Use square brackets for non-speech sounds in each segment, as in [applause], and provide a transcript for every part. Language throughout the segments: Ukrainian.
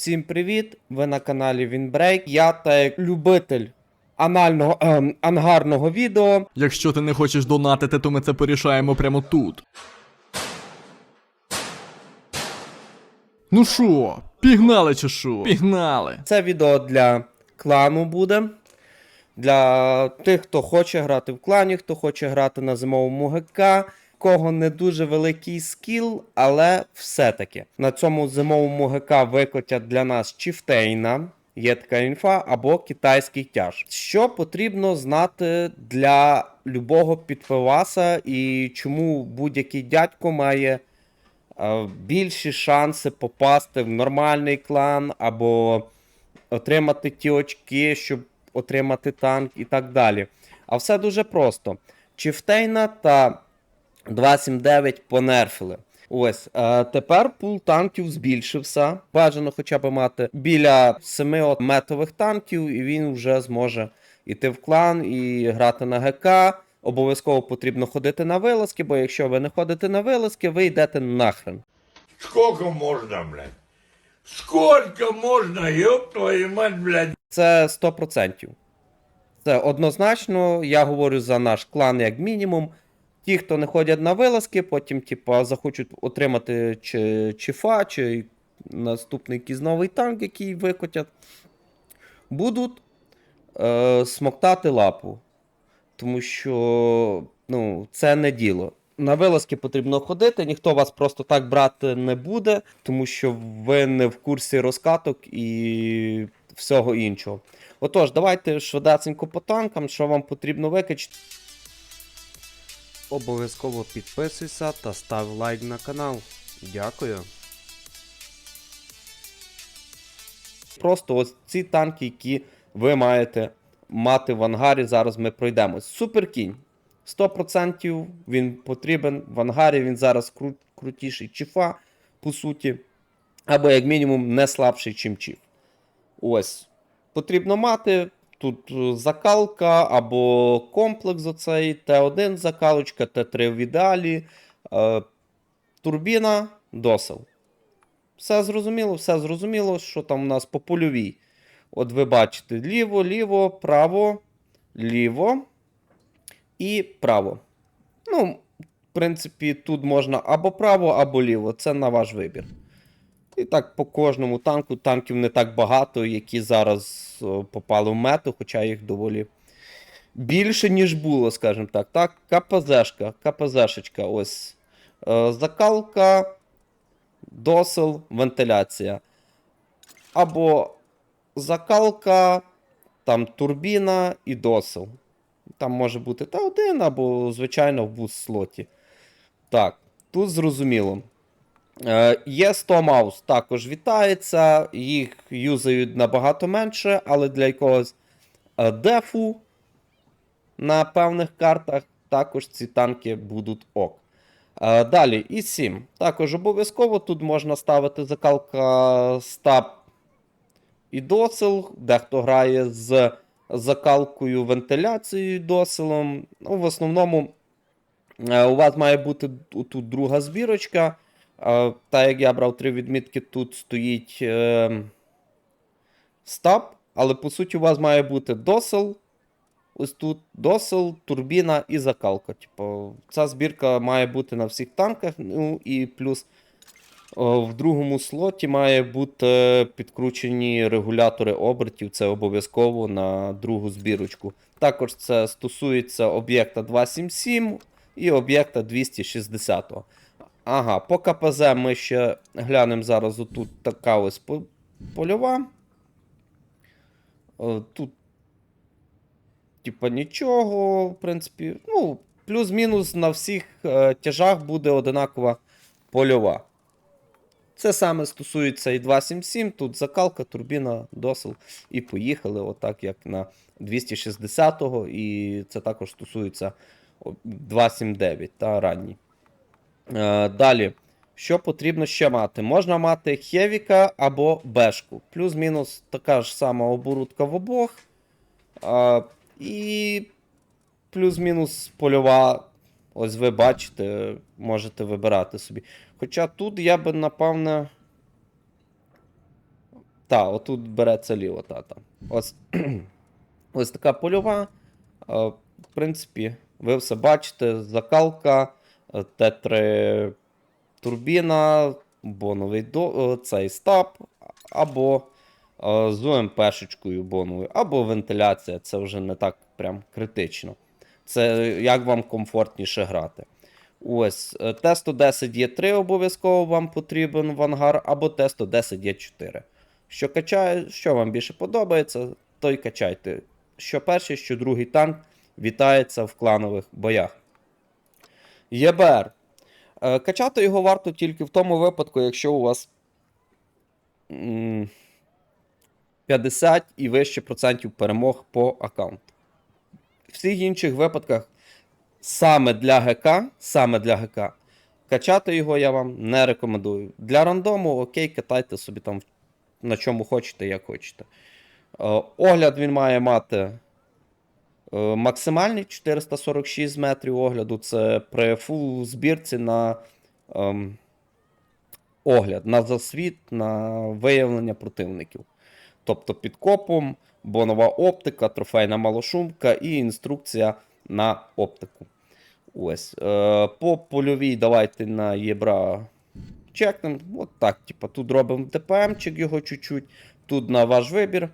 Всім привіт! Ви на каналі Вінбрейк. Я та як любитель анального ем, ангарного відео. Якщо ти не хочеш донатити, то ми це порішаємо прямо тут. Ну що, пігнали чи що? Пігнали. Це відео для клану буде. Для тих, хто хоче грати в клані, хто хоче грати на зимовому ГК, кого не дуже великий скіл, але все-таки на цьому зимовому ГК викотять для нас Чіфтейна. Є така інфа або китайський тяж. Що потрібно знати для любого підпиваса і чому будь-який дядько має е, більші шанси попасти в нормальний клан або отримати ті очки, щоб отримати танк і так далі. А все дуже просто. Чифтейна та 279 понерфили. Ось е, тепер пул танків збільшився. Бажано хоча б мати біля 7 метових танків, і він вже зможе йти в клан і грати на ГК. Обов'язково потрібно ходити на вилазки, бо якщо ви не ходите на вилазки, ви йдете нахрен. Сколько можно, блядь? Сколько можно, ёб твою мать, блядь? Це 100%. Це однозначно, я говорю за наш клан як мінімум. Ті, хто не ходять на вилазки, потім, типа, захочуть отримати чи чифа, чи наступний якийсь новий танк, який викотять, будуть е, смоктати лапу. Тому що ну, це не діло. На вилазки потрібно ходити, ніхто вас просто так брати не буде, тому що ви не в курсі розкаток і всього іншого. Отож, давайте швидесенько по танкам, що вам потрібно викачати. Обов'язково підписуйся та став лайк на канал. Дякую. Просто ось ці танки, які ви маєте мати в ангарі, зараз ми пройдемо. Суперкінь. 100% він потрібен в ангарі, він зараз кру- крутіший чіфа, по суті. Або, як мінімум, не слабший, чим чіф. Ось. Потрібно мати тут е, закалка або комплекс оцей, Т1 закалочка, Т3 в ідеалі, е, турбіна, досел. Все зрозуміло, все зрозуміло, що там у нас по польовій. От ви бачите ліво, ліво, право, ліво і право. Ну, в принципі, тут можна або право, або ліво. Це на ваш вибір. І так по кожному танку. Танків не так багато, які зараз попали в мету, хоча їх доволі більше, ніж було, скажімо так. Так, КПЗшка, КПЗшечка, ось. Е, закалка, досел, вентиляція. Або закалка, там турбіна і досел. Там може бути та один, або, звичайно, в буст слоті. Так, тут зрозуміло. Е, Є 100 маус також вітається, їх юзають набагато менше, але для якогось е, дефу на певних картах також ці танки будуть ок. Е, Далі, і 7. Також обов'язково тут можна ставити закалка стаб і досил, дехто грає з закалкою вентиляцією і доселом. Ну, в основному у вас має бути тут друга збірочка. Та як я брав три відмітки, тут стоїть е, стаб, але по суті у вас має бути досел. Ось тут досел, турбіна і закалка. Типу, ця збірка має бути на всіх танках. Ну і плюс о, в другому слоті має бути підкручені регулятори обертів. Це обов'язково на другу збірочку. Також це стосується об'єкта 277 і об'єкта 260. Ага, по КПЗ ми ще глянемо зараз. Отут така ось польова. Е, Тут, типа, нічого, в принципі. Ну, плюс-мінус на всіх е, тяжах буде одинакова польова. Це саме стосується і 277, тут закалка, турбіна, досил. І поїхали, отак, як на 260-го, і це також стосується о, 279 та ранній. Е, далі, що потрібно ще мати? Можна мати Хевіка або Бешку. Плюс-мінус така ж сама оборудка в обох. Е, і плюс-мінус польова. Ось ви бачите, можете вибирати собі. Хоча тут я би, напевне. Та, отут береться ліво, та, та. Ось, [clears throat] ось така польова. Е, В принципі, ви все бачите. Закалка, Т3 турбіна, боновий до, е, цей стаб, або е, з УМПшечкою боновою, або вентиляція. Це вже не так прям критично. Це як вам комфортніше грати. Ось, е, Т110 є 3 обов'язково вам потрібен в ангар, або Т110 є 4. Що качає, що вам більше подобається, то й качайте. Що перший, що другий танк вітається в кланових боях. ЄБР. Е, Качати його варто тільки в тому випадку, якщо у вас 50 і вище процентів перемог по аккаунту. В всіх інших випадках саме для ГК, саме для ГК, качати його я вам не рекомендую. Для рандому, окей, катайте собі там на чому хочете, як хочете. Е, Огляд він має мати максимальний 446 метрів огляду. Це при фул збірці на ем, огляд, на засвіт, на виявлення противників. Тобто під копом, бонова оптика, трофейна малошумка і інструкція на оптику. Ось. Е, по польовій давайте на єбра чекнемо. От так, типу, тут робимо ДПМчик його чуть-чуть. Тут на ваш вибір.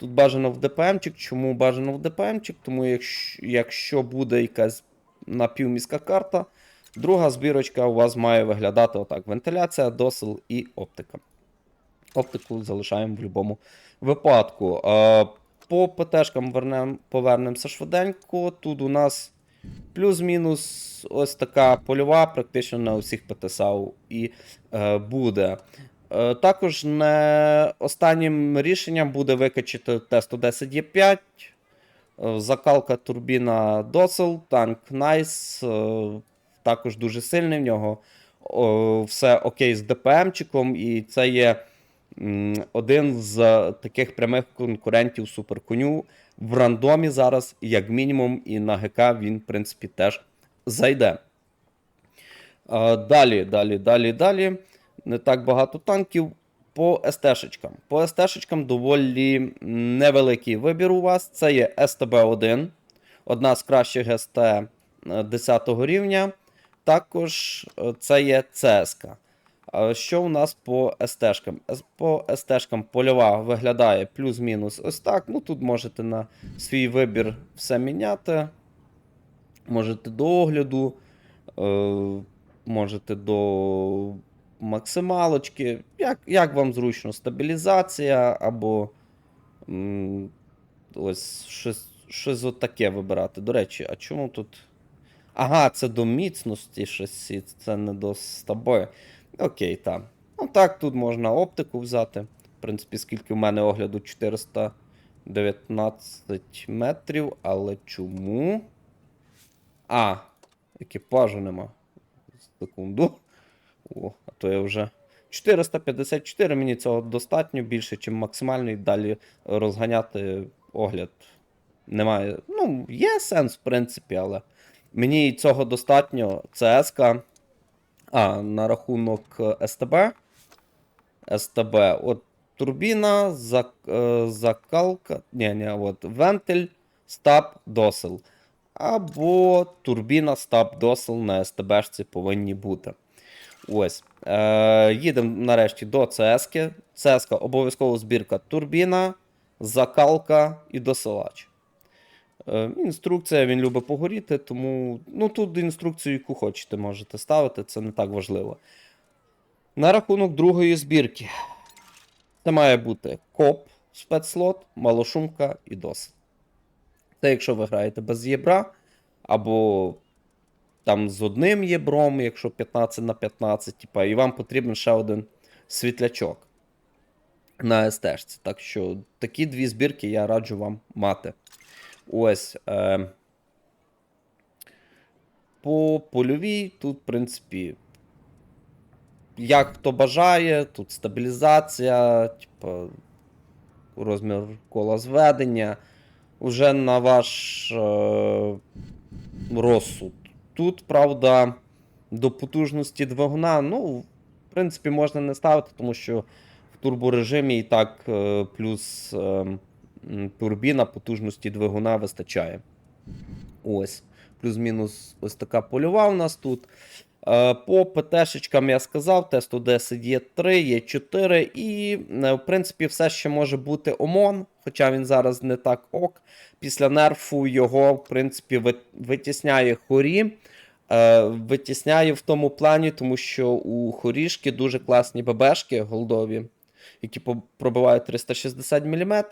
Тут бажано в ДПМчик. Чому бажано в ДПМчик? Тому якщо, якщо буде якась напівміська карта, друга збірочка у вас має виглядати отак: вентиляція, досил і оптика. Оптику залишаємо в будь-якому випадку. По ПТшкам вернем, повернемося швиденько. Тут у нас плюс-мінус ось така польова, практично на усіх ПТСАУ і е, буде. Е, також не останнім рішенням буде викачати Т-110Е5, е, закалка турбіна Досел, танк Найс. Е, також дуже сильний в нього. Все окей з ДПМчиком, і це є один з таких прямих конкурентів суперконю. В рандомі зараз, як мінімум, і на ГК він, в принципі, теж зайде. Е, Далі, далі, далі, далі. Не так багато танків. По СТ-шечкам. По СТ-шечкам доволі невеликий вибір у вас. Це є СТБ-1, одна з кращих СТ 10 рівня. Також е, це є ЦСК. Е, Що у нас по СТ-шкам? По СТ-шкам польова виглядає плюс-мінус ось так. Ну тут можете на свій вибір все міняти. Можете до огляду, е, можете до максималочки. Як, як вам зручно, стабілізація або м, ось щось, щось от таке вибирати. До речі, а чому тут. Ага, це до міцності щось, це не до стаби. Окей, так. Ну так, тут можна оптику взяти. В принципі, скільки в мене огляду 419 метрів, але чому? А, екіпажу нема. Секунду. О, а то я вже. 454 мені цього достатньо більше, ніж максимальний. Далі розганяти огляд немає. Ну, є сенс, в принципі, але мені цього достатньо. ЦСК. А, на рахунок е, СТБ. СТБ. От турбіна, зак, е, закалка. Ні, ні, от вентиль, стаб, досил. Або турбіна, стаб, досил на СТБшці повинні бути. Ось. Е, їдемо нарешті до ЦСК. ЦСК обов'язково збірка турбіна, закалка і досилач. Е, інструкція він любить погоріти, тому ну, тут інструкцію, яку хочете, можете ставити, це не так важливо. На рахунок другої збірки. Це має бути коп, спецслот, малошумка і дос. Це якщо ви граєте без єбра, або там з одним єбром, якщо 15 на 15, типа, і вам потрібен ще один світлячок на СТ. Так що такі дві збірки я раджу вам мати. Ось. Е, по польовій тут, в принципі, як хто бажає, тут стабілізація, типу, розмір кола зведення. Уже на ваш е, розсуд. Тут, правда, до потужності двигуна, ну, в принципі, можна не ставити, тому що в турборежимі і так е, плюс е, турбіна потужності двигуна вистачає. Ось. Плюс-мінус ось така польова у нас тут. Е, По ПТшечкам я сказав, Т-110 є 3, є 4, і, е, в принципі, все ще може бути ОМОН, хоча він зараз не так ок. Після нерфу його, в принципі, витісняє хорі. Е, Витісняє в тому плані, тому що у хорішки дуже класні ББшки голдові, які пробивають 360 мм.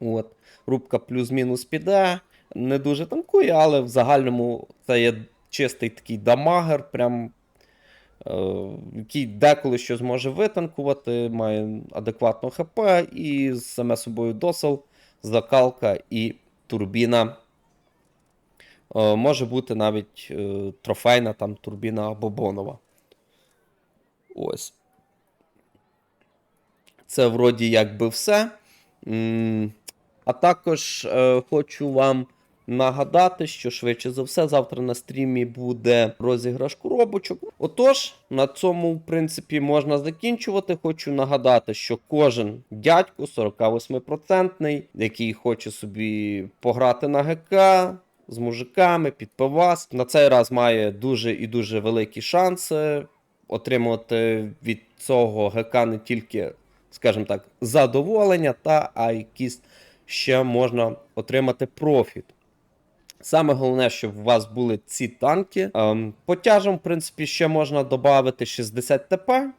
От. Рубка плюс-мінус піде. Не дуже танкує, але в загальному це є чистий такий дамагер, прям, е, який деколи щось може витанкувати, має адекватно ХП і саме собою досел, закалка і турбіна. Е, може бути навіть е, трофейна там турбіна або бонова. Ось. Це вроді якби все. А також е, хочу вам нагадати, що швидше за все завтра на стрімі буде розіграш коробочок. Отож, на цьому, в принципі, можна закінчувати. Хочу нагадати, що кожен дядько 48%, який хоче собі пограти на ГК з мужиками під пивас, на цей раз має дуже і дуже великі шанси отримувати від цього ГК не тільки, скажімо так, задоволення, та а якісь ще можна отримати профіт. Саме головне, щоб у вас були ці танки. Ем, по тяжам, в принципі, ще можна додати 60 ТП.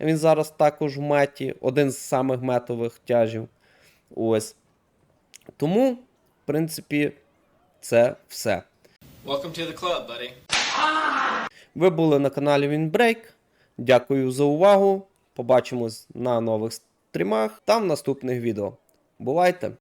Він зараз також в меті, один з самих метових тяжів. Ось. Тому, в принципі, це все. Welcome to the club, buddy. Ви були на каналі Вінбрейк. Дякую за увагу. Побачимось на нових стрімах та в наступних відео. Бувайте!